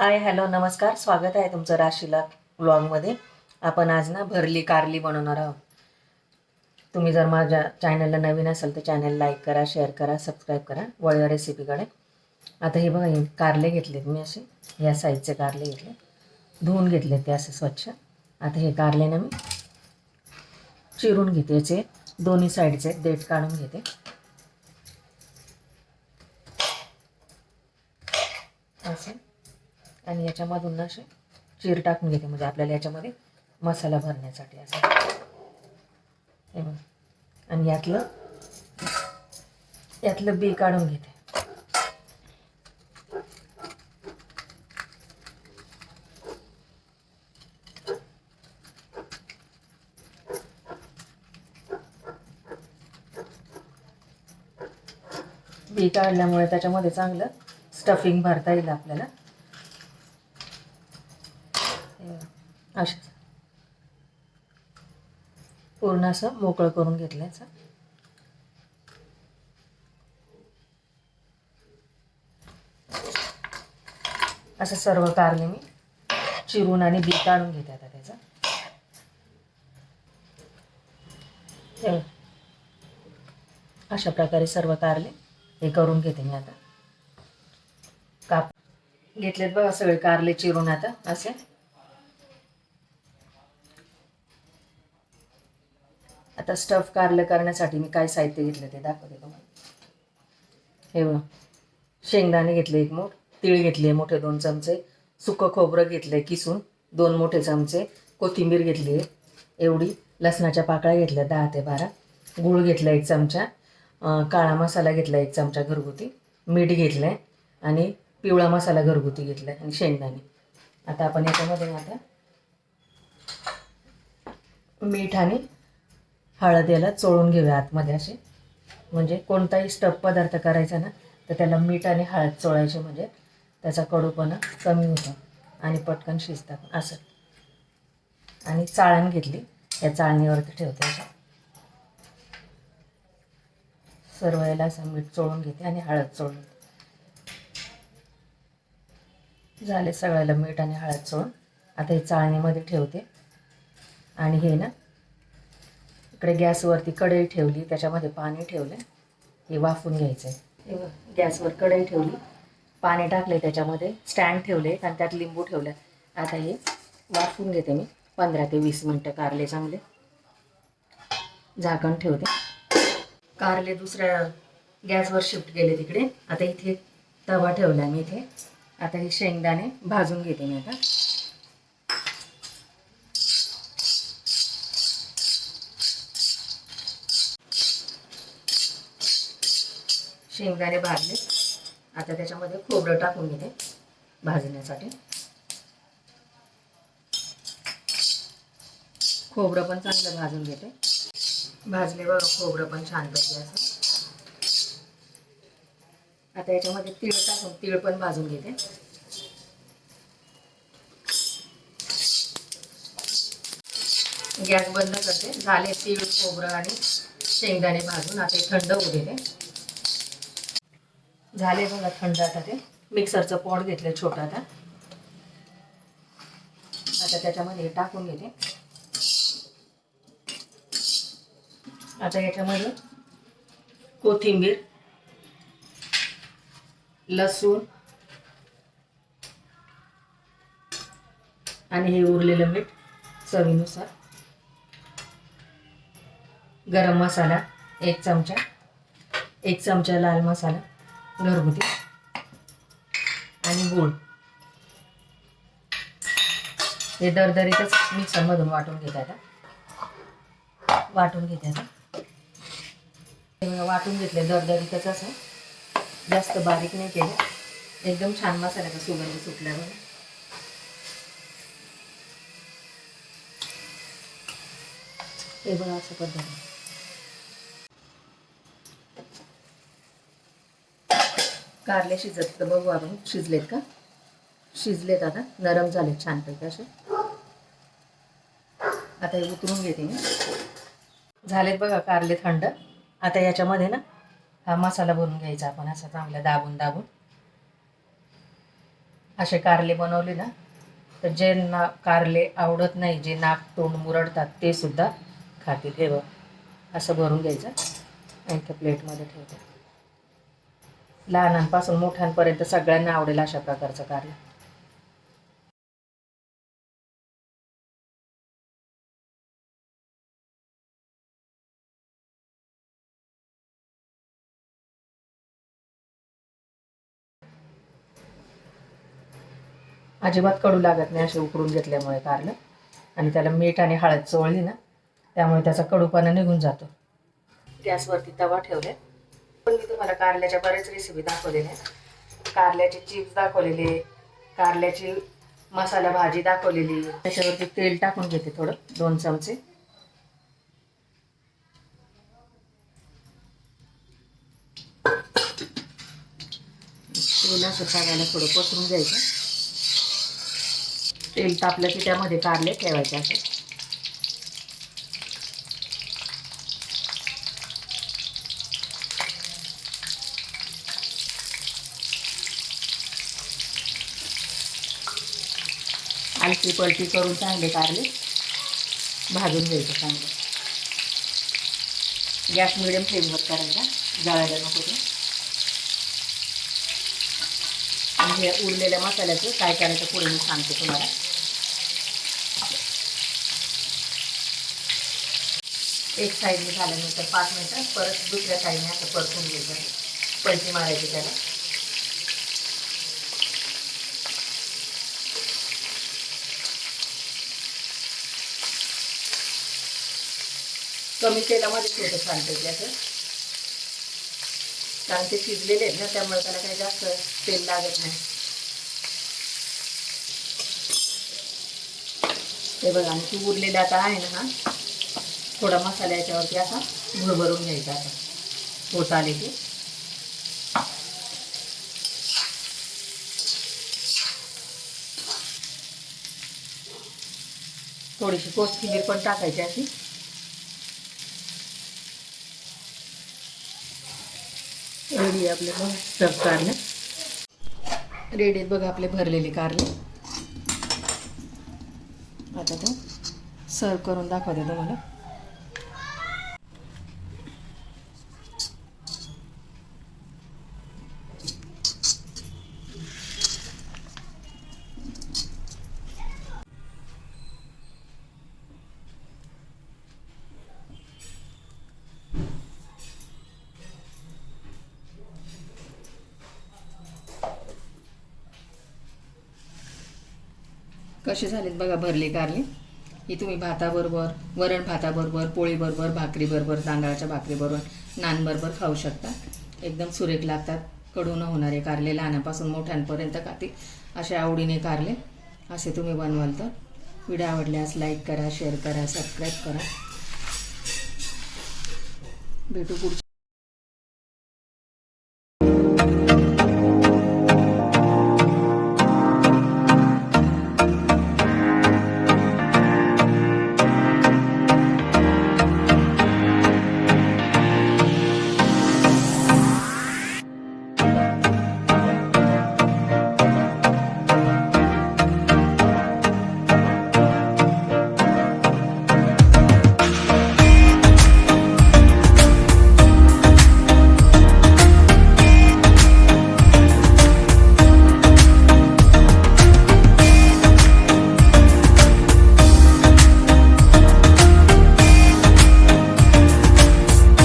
Hi hello नमस्कार. स्वागत आहे तुमचं राशीला ब्लॉगमध्ये आपण आज ना भरली कारली बनवणार आहोत. तुम्ही जर माझ्या चॅनलला नवीन असाल तर चॅनल लाईक करा शेअर करा सबस्क्राईब करा. वळवा रेसिपीकडे आता हे बघा कारले घेतलेत मी असे. या साईजचे कारले घेतले. धुवून घेतले ते असे स्वच्छ. आता हे कारले ना मी चिरून घेते. याचे दोन्ही साईडचे देठ काढून घेते. असे. आणि याच्यामधून ना असे चीर टाकून घेते म्हणजे आपल्याला याच्यामध्ये मसाला भरण्यासाठी असं. हे बघ. आणि यातलं यातलं बी काढून घेते. बी काढल्यामुळे त्याच्यामध्ये चांगलं स्टफिंग भरता येईल आपल्याला. असं पूर्ण असं मोकळं करून घेतल्याचं. असं सर्व कारले मी चिरून आणि बी काढून घेते आता त्याचं. अशा प्रकारे सर्व कारले हे करून घेते मी आता. काप घेतलेत बघा सगळे कारले चिरून आता असे. आता स्टफ कारलं करण्यासाठी मी काय साहित्य घेतलं ते दाखवते तुम्हाला. हे बघ. शेंगदाणे घेतले एक मोठ तीळ घेतले मोठे दोन चमचे सुकं खोबरं घेतलं किसून दोन मोठे चमचे कोथिंबीर घेतली एवढी. लसणाच्या पाकळ्या घेतल्या दहा ते बारा. गूळ घेतला एक चमचा. काळा मसाला घेतला एक चमचा घरगुती. मीठ घेतलं आहे आणि पिवळा मसाला घरगुती घेतला आहे आणि शेंगदाणे. आता आपण याच्यामध्ये आता मीठ आणि हळद याला चोळून घेऊया आतमध्ये असे. म्हणजे कोणताही स्टफ पदार्थ करायचा ना तर त्याला मीठ आणि हळद चोळायचे म्हणजे त्याचा कडूपणा कमी होतो आणि पटकन शिजतात. असं. आणि चाळण घेतली. या चाळणीवरती ठेवते असं सर्व याला असं मीठ चोळून घेते आणि हळद चोळून झाले सगळ्याला मीठ आणि हळद चोळून. आता हे चाळणीमध्ये ठेवते. आणि हे ना इकडे गॅसवरती कढई ठेवली त्याच्यामध्ये पाणी ठेवलं. हे वाफून घ्यायचं आहे गॅसवर कढई ठेवली. पाणी टाकले त्याच्यामध्ये स्टँड ठेवले आणि त्यात लिंबू ठेवलं. आता हे वाफून घेते मी. पंधरा ते वीस मिनटं कारले चांगले. झाकण ठेवते. कारले दुसऱ्या गॅसवर शिफ्ट गेले तिकडे. आता इथे तवा ठेवला मी इथे. आता हे शेंगदाणे भाजून घेते मी आता. शेंगदाणे भाजले. आता त्याच्यामध्ये खोबरं टाकून घेते भाजण्यासाठी. खोबरं पण चांगलं भाजून घेते. भाजले बघा खोबरं पण छान पाहिजे असं. आता याच्यामध्ये तीळ टाकून तीळ पण भाजून घेते. गॅस बंद करते. झाले तीळ खोबरं आणि शेंगदाणे भाजून. आता हे थंड होऊ देते. झाले बघा थंड आता ते. मिक्सरचं पॉट घेतलं छोटं आता. आता त्याच्यामध्ये टाकून घेते. आता याच्यामध्ये कोथिंबीर लसूण आणि हे उरलेलं मीठ चवीनुसार. गरम मसाला एक चमचा एक चमचा लाल मसाला. घरगुती. आणि गुळ हे दरदरीतच मिक्सरमधून वाटून घेते आता. वाटून घेते आता. वाटून घेतले दरदरीतच असं. जास्त बारीक नाही केलं. एकदम छान मसाल्याचा सुगंध सुटल्यावर. हे बघा असं पद्धती कारले शिजत तर बघू आपण शिजलेत का? शिजलेत आता. नरम झालेत छानपैकी असे. आता हे उतरून घेते मी. झालेत बघा कारले थंड. आता याच्यामध्ये ना हा मसाला भरून घ्यायचा आपण. असा चांगला दाबून दाबून. असे कारले बनवले ना तर जे ना कारले आवडत नाही जे नाक तोंड मुरडतात ते सुद्धा खातील. हे बघ असं भरून घ्यायचं. आणि त्या प्लेटमध्ये ठेवते. लहानांपासून मोठ्यांपर्यंत सगळ्यांना आवडेल अशा प्रकारचं कार्य. अजिबात कडू लागत नाही असे उकडून घेतल्यामुळे कारलं. आणि त्याला मीठ आणि हळद चोळली ना त्यामुळे त्याचा कडूपणा निघून जातो. गॅसवरती तवा ठेवले. पण मी तुम्हाला कारल्याच्या बऱ्याच रेसिपी दाखवलेल्या आहेत. कारल्याचे चिप्स दाखवलेले कारल्याची मसाला भाजी दाखवलेली. त्याच्यावरती तेल टाकून घेते थोडं दोन चमचे. तेल असं टाकायला थोडं पसरून घ्यायचं. तेल तापलं की त्यामध्ये कारले ठेवायचे असं. आलटी पलटी करून चांगले कारले भाजून घ्यायचे चांगले. गॅस मिडियम फ्लेमवर करायचा जळायला नको ते. हे उरलेल्या मसाल्याचं काय करायचं पुढे मी सांगते तुम्हाला. एक साईडने झाल्यानंतर पाच मिनटं परत दुसऱ्या साईडने असं परतून घ्यायचं. पलटी मारायची त्याला. कमी तेलामध्ये होतं छानपैकी असं. कारण ते शिजलेले आहेत ना त्यामुळे त्याला काही जास्त तेल लागत नाही. ते बघा आणि ती उरलेला आता आहे ना हा. थोडा मसाला याच्यावरती असा भरभरून घ्यायचा आता होत आले की थोडीशी कोथिंबीर पण टाकायची अशी. रेडी आपले बघ स्टफ कारले रेडी आहेत बघा आपले भरलेले कारले आता तो सर्व करून दाखवते तुम्हाला. कसे झालेत बघा भरले कारले. ही तुम्ही भाताबरोबर वरण भाताबरोबर पोळीबरोबर भाकरीबरोबर तांदळाच्या भाकरीबरोबर नानबरोबर खाऊ शकता. एकदम सुरेख लागतात. कडू न होणारे कारले लहानापासून मोठ्यांपर्यंत खातील असे आवडीने कारले. असे तुम्ही बनवाल तर. व्हिडिओ आवडल्यास लाईक करा शेअर करा सबस्क्राईब करा. भेटू पुढच्या